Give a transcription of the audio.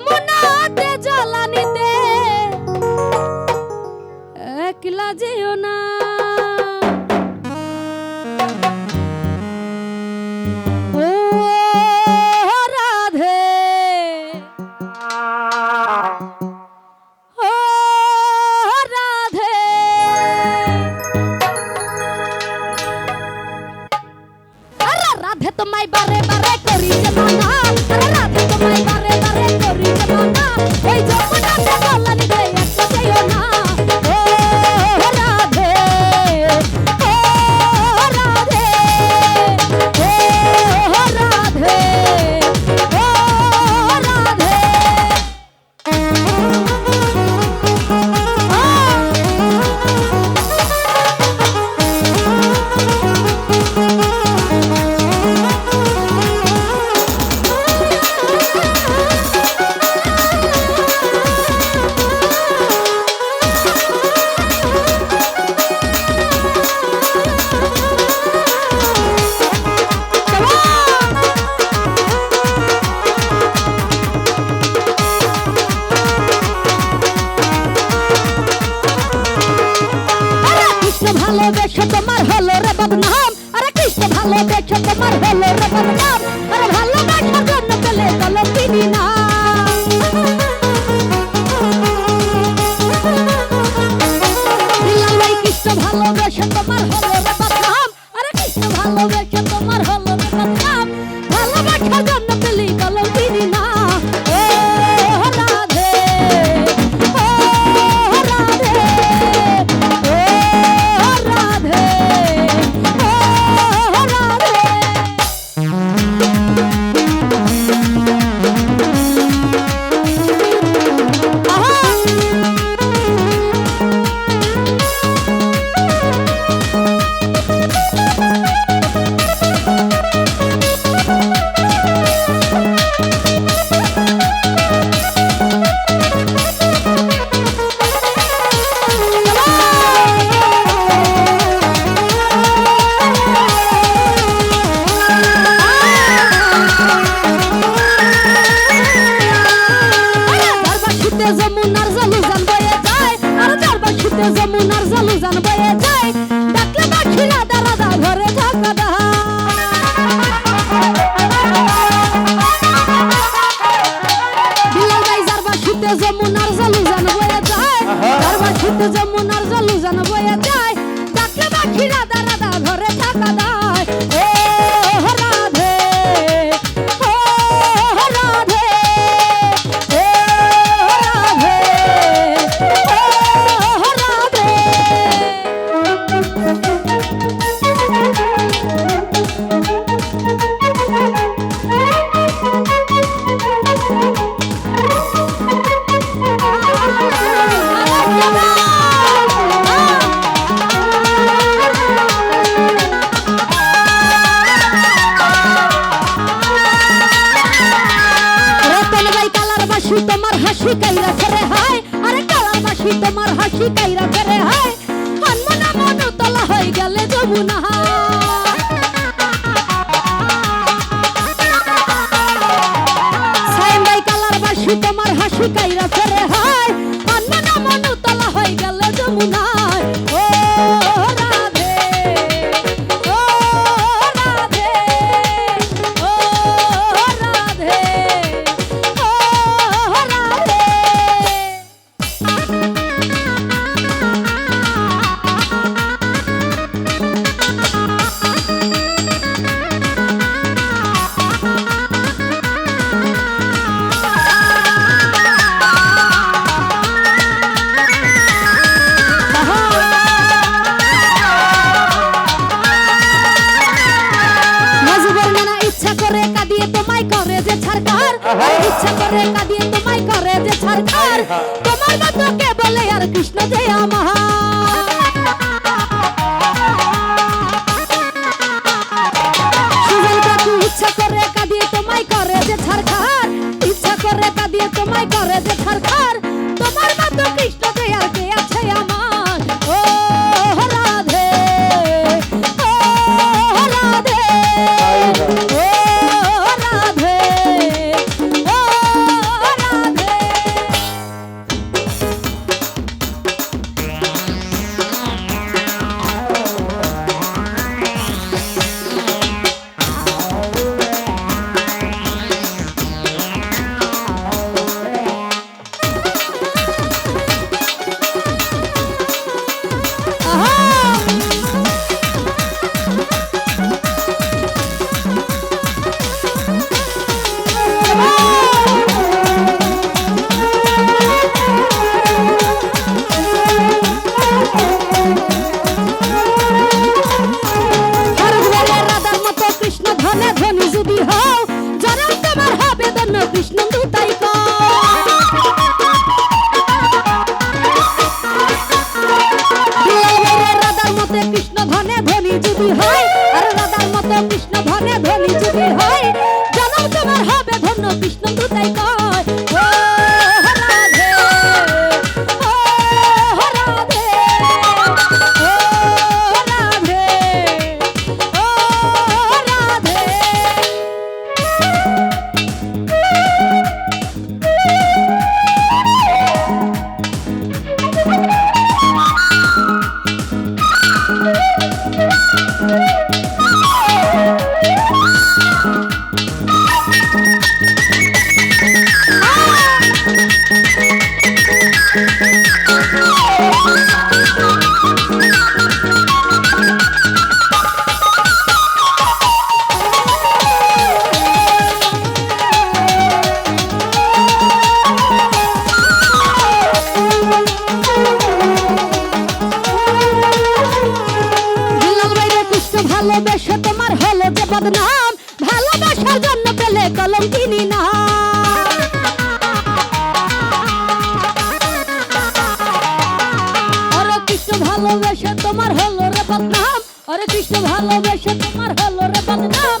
যমুনাতে জ্বালানিতে। একলা যেও না। 내 যমুনার জলুজান বয়ে যায়, আর যার বাসিতে যমুনার জলুজান বয়ে যায়। ডাকলে পাখি রাধা রাধা ঘরে ঢাকা দাহা যমুনার জলুজান বয়ে যায় তার বাসিতে যমুনার জলুজান বয়ে যায়। ডাকলে পাখি রাধা রাধা ঘরে ঢাকা দাহা হাসি কাইরা ফেরে হায়। আরে কালার মাসি, তোমার হাসি কাইরা ফেরে হায়। হনমনা মনতলা হয়ে গেলে যমুনা। তোমার হাসি কাইরা ফেরে হায়। তোমার মতো কে আর কৃষ্ণ যে আমার? আর কিনি না। আরে কৃষ্ণ, ভালোবেসে তোমার হলো রে বদনাম। আরে কৃষ্ণ, ভালোবেসে তোমার হলো রে বদনাম।